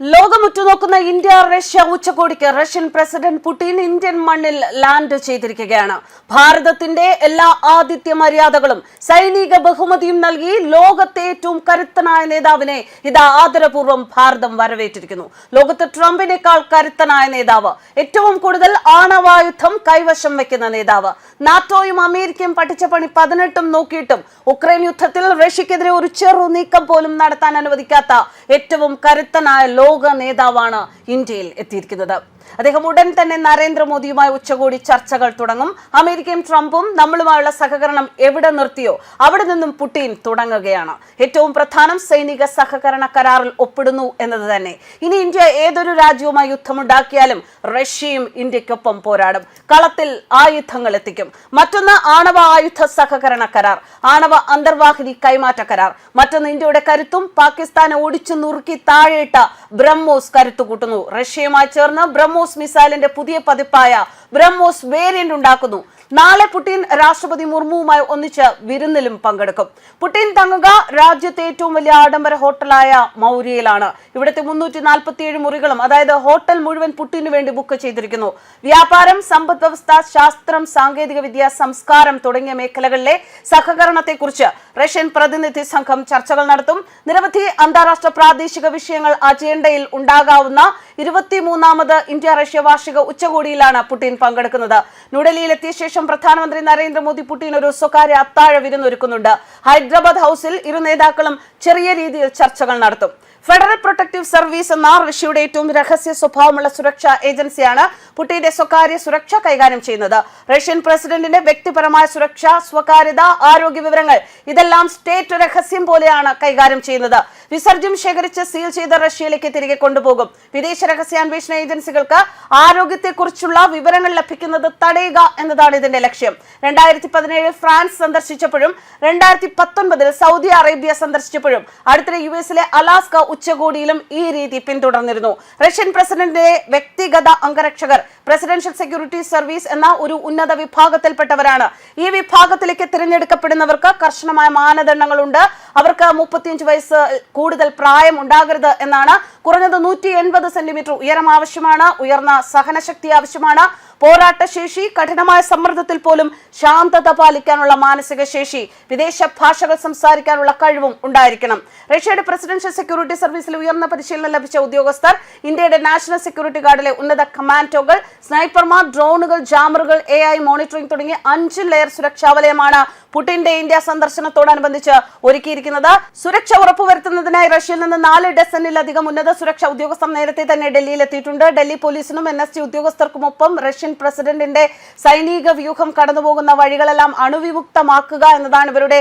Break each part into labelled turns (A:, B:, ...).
A: ലോകമുറ്റുനോക്കുന്ന India Russia ഉച്ചകോടിക്ക് Russian president Putin Indian മണ്ണിൽ land ചെയ്തിരിക്കുകയാണ്. ഭാരതത്തിന്റെ എല്ലാ ആതിഥ്യ മര്യാദകളും സൈനിക ബഹുമതിയും നൽകി ലോകത്തെ ഏറ്റവും കരുത്തനായ നേതാവിനെ ഇത് ആദരപൂർവം ഭാരതം വരവേറ്റിരിക്കുന്നു. ലോകത്ത് ട്രംപിനേക്കാൾ കരുത്തനായ നേതാവ് ഏറ്റവും കൂടുതൽ ആണവായുധം കൈവശം വെക്കുന്ന നേതാവ് നാറ്റോയും അമേരിക്കയും പഠിച്ച പണി പതിനെട്ടും നോക്കിയിട്ടും ഉക്രൈൻ യുദ്ധത്തിൽ റഷ്യക്കെതിരെ ഒരു ചെറു നീക്കം പോലും നടത്താൻ അനുവദിക്കാത്ത ഏറ്റവും കരുത്തനായ ലോക നേതാവാണ് ഇന്ത്യയിൽ എത്തിയിരിക്കുന്നത്. അദ്ദേഹം ഉടൻ തന്നെ നരേന്ദ്രമോദിയുമായി ഉച്ചകോടി ചർച്ചകൾ തുടങ്ങും. അമേരിക്കയും ട്രംപും നമ്മളുമായുള്ള സഹകരണം എവിടെ നിർത്തിയോ അവിടെ നിന്നും പുടിൻ തുടങ്ങുകയാണ്. ഏറ്റവും പ്രധാനം സൈനിക സഹകരണ കരാറിൽ ഒപ്പിടുന്നു എന്നത് തന്നെ. ഇനി ഇന്ത്യ ഏതൊരു രാജ്യവുമായി യുദ്ധമുണ്ടാക്കിയാലും റഷ്യയും ഇന്ത്യക്കൊപ്പം പോരാടും. കളത്തിൽ ആയുധങ്ങൾ എത്തിക്കും. മറ്റൊന്ന് ആണവ ആയുധ സഹകരണ കരാർ. ആണവ അന്തർവാഹിനി കൈമാറ്റ കരാർ. മറ്റൊന്ന് ഇന്ത്യയുടെ കരുത്തും പാകിസ്ഥാനെ ഒടിച്ചു നുറുക്കി താഴെയിട്ട ബ്രഹ്മോസ് കരുത്തു കൂട്ടുന്നു. റഷ്യയുമായി ചേർന്ന് ബ്രഹ്മോസ് മിസൈലിന്റെ പുതിയ പതിപ്പായ ബ്രഹ്മോസ് വേരിയന്റ് ഉണ്ടാക്കുന്നു. നാളെ പുടിൻ രാഷ്ട്രപതി മുർമുവുമായി ഒന്നിച്ച് വിരുന്നിലും പങ്കെടുക്കും. പുടിൻ തങ്ങുക രാജ്യത്തെ ഏറ്റവും വലിയ ആഡംബര ഹോട്ടലായ മൗര്യയിലാണ്. ഇവിടുത്തെ മുന്നൂറ്റി നാൽപ്പത്തിയേഴ് മുറികളും അതായത് ഹോട്ടൽ മുഴുവൻ പുട്ടിനു വേണ്ടി ബുക്ക് ചെയ്തിരിക്കുന്നു. വ്യാപാരം സമ്പദ് വ്യവസ്ഥ ശാസ്ത്രം സാങ്കേതിക വിദ്യ സംസ്കാരം തുടങ്ങിയ മേഖലകളിലെ സഹകരണത്തെക്കുറിച്ച് റഷ്യൻ പ്രതിനിധി സംഘം ചർച്ചകൾ നടത്തും. നിരവധി അന്താരാഷ്ട്ര പ്രാദേശിക വിഷയങ്ങൾ അജണ്ടയിൽ ഉണ്ടാകാവുന്ന ഇരുപത്തിമൂന്നാമത് ഇന്ത്യ റഷ്യ വാർഷിക ഉച്ചകോടിയിലാണ് പുടിൻ പങ്കെടുക്കുന്നത്. ന്യൂഡൽഹിയിലെത്തിയ ശേഷം പ്രധാനമന്ത്രി നരേന്ദ്രമോദി പുടിൻ ഒരു സ്വകാര്യ അത്താഴ വിരുന്നൊരുക്കുന്നുണ്ട്. ഹൈദരാബാദ് ഹൌസിൽ ഇരു നേതാക്കളും ചെറിയ രീതിയിൽ ചർച്ചകൾ നടത്തും. ഫെഡറൽ പ്രൊട്ടക്റ്റീവ് സർവീസ് എന്ന റഷ്യയുടെ ഏറ്റവും രഹസ്യ സ്വഭാവമുള്ള സുരക്ഷാ ഏജൻസിയാണ് പുടിന്റെ സ്വകാര്യ സുരക്ഷ കൈകാര്യം ചെയ്യുന്നത്. റഷ്യൻ പ്രസിഡന്റിന്റെ വ്യക്തിപരമായ സുരക്ഷ സ്വകാര്യത ആരോഗ്യ വിവരങ്ങൾ ഇതെല്ലാം സ്റ്റേറ്റ് രഹസ്യം പോലെയാണ് കൈകാര്യം ചെയ്യുന്നത്. വിസർജ്യം ശേഖരിച്ച് സീൽ ചെയ്ത് റഷ്യയിലേക്ക് തിരികെ കൊണ്ടുപോകും. വിദേശ രഹസ്യാന്വേഷണ ഏജൻസികൾക്ക് ആരോഗ്യത്തെക്കുറിച്ചുള്ള വിവരങ്ങൾ ലഭിക്കുന്നത് തടയുക എന്നതാണ് ഇതിന്റെ ലക്ഷ്യം. രണ്ടായിരത്തി പതിനേഴിൽ ഫ്രാൻസ് സന്ദർശിച്ചപ്പോഴും രണ്ടായിരത്തി പത്തൊൻപതിൽ സൗദി അറേബ്യ സന്ദർശിച്ചപ്പോഴും അടുത്തിടെ യു എസിലെ അലാസ്ക ഉച്ചകോടിയിലും ഈ രീതി പിന്തുടർന്നിരുന്നു. റഷ്യൻ പ്രസിഡന്റിന്റെ വ്യക്തിഗത അംഗരക്ഷകർ പ്രസിഡൻഷ്യൽ സെക്യൂരിറ്റി സർവീസ് എന്ന ഒരു ഉന്നത വിഭാഗത്തിൽപ്പെട്ടവരാണ്. ഈ വിഭാഗത്തിലേക്ക് തിരഞ്ഞെടുക്കപ്പെടുന്നവർക്ക് കർശനമായ മാനദണ്ഡങ്ങളുണ്ട്. അവർക്ക് മുപ്പത്തിയഞ്ച് വയസ്സ് കൂടുതൽ പ്രായം ഉണ്ടാകരുത് എന്നാണ് കുറഞ്ഞത് നൂറ്റി എൺപത് സെന്റിമീറ്റർ ഉയരം ആവശ്യമാണ് ഉയർന്ന സഹനശക്തി ആവശ്യമാണ്. പോരാട്ട ശേഷി കഠിനമായ സമ്മർദ്ദത്തിൽ പോലും ശാന്തത പാലിക്കാനുള്ള മാനസിക ശേഷി വിദേശ ഭാഷകൾ സംസാരിക്കാനുള്ള കഴിവും ഉണ്ടായിരിക്കണം. റഷ്യയുടെ പ്രസിഡൻഷ്യൽ സെക്യൂരിറ്റി സർവീസിൽ ഉയർന്ന പരിശീലനം ലഭിച്ച ഉദ്യോഗസ്ഥർ ഇന്ത്യയുടെ നാഷണൽ സെക്യൂരിറ്റി ഗാർഡിലെ ഉന്നത കമാൻഡോകൾ സ്നൈപ്പർമാർ ഡ്രോണുകൾ ജാമറുകൾ എ ഐ മോണിറ്ററിംഗ് തുടങ്ങിയ അഞ്ച് ലെയർ സുരക്ഷാ വലയമാണ് പുടിന്റെ ഇന്ത്യ സന്ദർശനത്തോടനുബന്ധിച്ച് ഒരുക്കിയിരിക്കുന്നത്. സുരക്ഷ ഉറപ്പുവരുത്തുന്നതിനായി റഷ്യയിൽ നിന്ന് നാല് ഡസനിലധികം ഉന്നത സുരക്ഷാ ഉദ്യോഗസ്ഥർ നേരത്തെ തന്നെ ഡൽഹിയിൽ എത്തിയിട്ടുണ്ട്. ഡൽഹി പോലീസിനും എൻ എസ് ടി ഉദ്യോഗസ്ഥർക്കുമൊപ്പം റഷ്യൻ പ്രസിഡന്റിന്റെ സൈനിക വ്യൂഹം കടന്നുപോകുന്ന വഴികളെല്ലാം അണുവിമുക്തമാക്കുക എന്നതാണ് ഇവരുടെ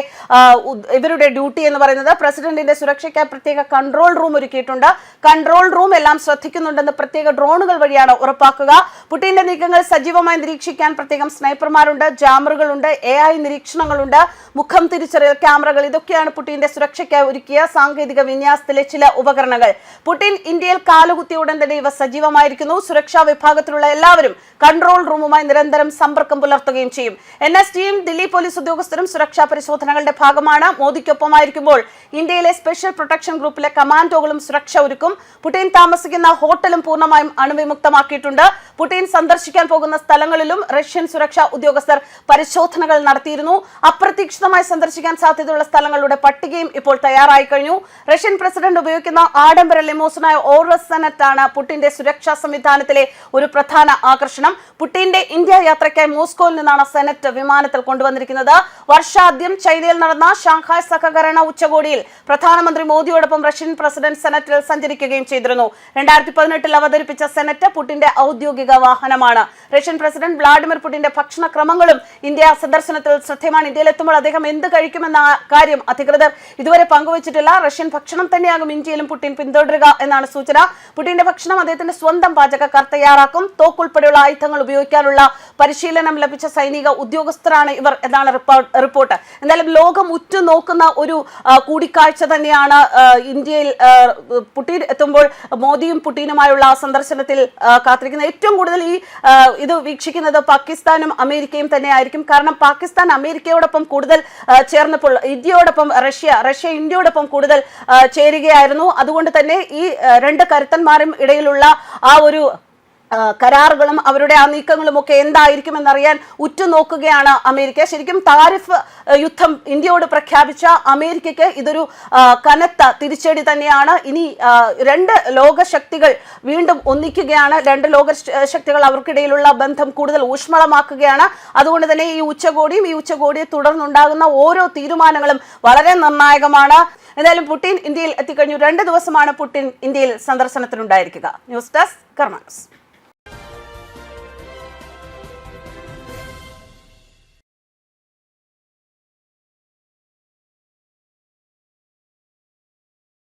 A: ഇവരുടെ ഡ്യൂട്ടി എന്ന് പറയുന്നത്. പ്രസിഡന്റിന്റെ സുരക്ഷയ്ക്കായി പ്രത്യേക കൺട്രോൾ റൂം ഒരുക്കിയിട്ടുണ്ട്. കൺട്രോൾ റൂം എല്ലാം ശ്രദ്ധിക്കുന്നുണ്ടെന്ന് പ്രത്യേക ഡ്രോണുകൾ വഴിയാണ് ഉറപ്പാക്കുക. പുട്ടിന്റെ നീക്കങ്ങൾ സജീവമായി നിരീക്ഷിക്കാൻ പ്രത്യേകം സ്നൈപ്പർമാരുണ്ട്. ജാമറുകളുണ്ട്. A I നിരീക്ഷണങ്ങളുണ്ട്. മുഖം തിരിച്ചറിയൽ ക്യാമറകൾ. ഇതൊക്കെയാണ് പുട്ടിന്റെ സുരക്ഷയ്ക്കായി ഒരുക്കിയ സാങ്കേതിക വിന്യാസത്തിലെ ചില ഉപകരണങ്ങൾ. പുട്ടിൻ ഇന്ത്യയിൽ കാലുകുത്തിയ ഉടൻ തന്നെ ഇവ സജീവമായിരിക്കുന്നു. സുരക്ഷാ വിഭാഗത്തിലുള്ള എല്ലാവരും കൺട്രോൾ റൂമുമായി നിരന്തരം സമ്പർക്കം പുലർത്തുകയും ചെയ്യും. എൻ എസ് ടിയും ദില്ലി പോലീസ് ഉദ്യോഗസ്ഥരും സുരക്ഷാ പരിശോധനകളുടെ ഭാഗമാണ്. മോദിക്കൊപ്പമായിരിക്കുമ്പോൾ ഇന്ത്യയിലെ സ്പെഷ്യൽ പ്രൊട്ടക്ഷൻ ഗ്രൂപ്പിലെ കമാൻഡോകളും സുരക്ഷ ഒരുക്കും. പുടിൻ താമസിക്കുന്ന ഹോട്ടലും പൂർണമായും അണുവിമുക്തമാക്കിയിട്ടുണ്ട്. പുടിൻ സന്ദർശിക്കാൻ പോകുന്ന സ്ഥലങ്ങളിലും റഷ്യൻ സുരക്ഷാ ഉദ്യോഗസ്ഥർ പരിശോധനകൾ നടത്തിയിരുന്നു. അപ്രതീക്ഷിതമായി സന്ദർശിക്കാൻ സാധ്യതയുള്ള സ്ഥലങ്ങളുടെ പട്ടികയും ഇപ്പോൾ തയ്യാറായി കഴിഞ്ഞു. റഷ്യൻ പ്രസിഡന്റ് ഉപയോഗിക്കുന്ന ആഡംബര ലിമോസനായ ഓറസ് ആണ് പുടിന്റെ സുരക്ഷാ സംവിധാനത്തിലെ ഒരു പ്രധാന ആകർഷണം. പുടിന്റെ ഇന്ത്യ യാത്രയ്ക്കായി മോസ്കോയിൽ നിന്നാണ് സെനറ്റ് വിമാനത്തിൽ കൊണ്ടുവന്നിരിക്കുന്നത്. വർഷാദ്യം ചൈനയിൽ നടന്ന ഷാങ്ഹായ് സഹകരണ ഉച്ചകോടിയിൽ പ്രധാനമന്ത്രി മോദിയോടൊപ്പം റഷ്യൻ പ്രസിഡന്റ് സെനറ്റിൽ സഞ്ചരിക്കുകയും ചെയ്തിരുന്നു. രണ്ടായിരത്തി പതിനെട്ടിൽ അവതരിപ്പിച്ച സെനറ്റ് പുടിന്റെ ഔദ്യോഗിക വാഹനമാണ്. റഷ്യൻ പ്രസിഡന്റ് വ്ളാഡിമിർ പുടിന്റെ ഭക്ഷണക്രമങ്ങളും ഇന്ത്യ സന്ദർശനത്തിൽ ശ്രദ്ധേയമാണ്. ഇന്ത്യയിൽ എത്തുമ്പോൾ അദ്ദേഹം എന്ത് കഴിക്കുമെന്ന കാര്യം അധികൃതർ ഇതുവരെ പങ്കുവച്ചിട്ടില്ല. റഷ്യൻ ഭക്ഷണം തന്നെയാകും ഇന്ത്യയിലും പുടിൻ പിന്തുടരുക എന്നാണ് സൂചന. പുടിന്റെ ഭക്ഷണം അദ്ദേഹത്തിന്റെ സ്വന്തം പാചകക്കാർ തയ്യാറാക്കും. തോക്കുൾപ്പെടെയുള്ള ആയുധങ്ങൾ ഉപയോഗിക്കാനുള്ള പരിശീലനം ലഭിച്ച സൈനിക ഉദ്യോഗസ്ഥരാണ് ഇവർ എന്നാണ് റിപ്പോർട്ട്. എന്തായാലും ലോകം ഉറ്റുനോക്കുന്ന ഒരു കൂടിക്കാഴ്ച തന്നെയാണ് ഇന്ത്യയിൽ പുടിൻ എത്തുമ്പോൾ മോദിയും പുടിനുമായുള്ള സന്ദർശനത്തിൽ കാത്തിരിക്കുന്ന ഏറ്റവും കൂടുതൽ ഈ ഇത് വീക്ഷിക്കുന്നത് പാകിസ്ഥാനും അമേരിക്കയും തന്നെയായിരിക്കും. കാരണം പാകിസ്ഥാൻ അമേരിക്കയോടൊപ്പം കൂടുതൽ ചേർന്നപ്പോൾ ഇന്ത്യയോടൊപ്പം റഷ്യ റഷ്യ ഇന്ത്യയോടൊപ്പം കൂടുതൽ ചേരുകയായിരുന്നു. അതുകൊണ്ട് തന്നെ ഈ രണ്ട് കരുത്തന്മാരും ഇടയിലുള്ള ആ ഒരു കരാറുകളും അവരുടെ ആ നീക്കങ്ങളും ഒക്കെ എന്തായിരിക്കുമെന്നറിയാൻ ഉറ്റുനോക്കുകയാണ് അമേരിക്ക. ശരിക്കും താരിഫ് യുദ്ധം ഇന്ത്യയോട് പ്രഖ്യാപിച്ച അമേരിക്കയ്ക്ക് ഇതൊരു കനത്ത തിരിച്ചടി തന്നെയാണ്. ഇനി രണ്ട് ലോകശക്തികൾ വീണ്ടും ഒന്നിക്കുകയാണ്. രണ്ട് ലോക ശക്തികൾ അവർക്കിടയിലുള്ള ബന്ധം കൂടുതൽ ഊഷ്മളമാക്കുകയാണ്. അതുകൊണ്ട് തന്നെ ഈ ഉച്ചകോടിയും ഈ ഉച്ചകോടിയെ തുടർന്നുണ്ടാകുന്ന ഓരോ തീരുമാനങ്ങളും വളരെ നിർണായകമാണ്. എന്തായാലും പുടിൻ ഇന്ത്യയിൽ എത്തിക്കഴിഞ്ഞു. രണ്ട് ദിവസമാണ് പുടിൻ ഇന്ത്യയിൽ സന്ദർശനത്തിനുണ്ടായിരിക്കുക. News desk കർമാനസ്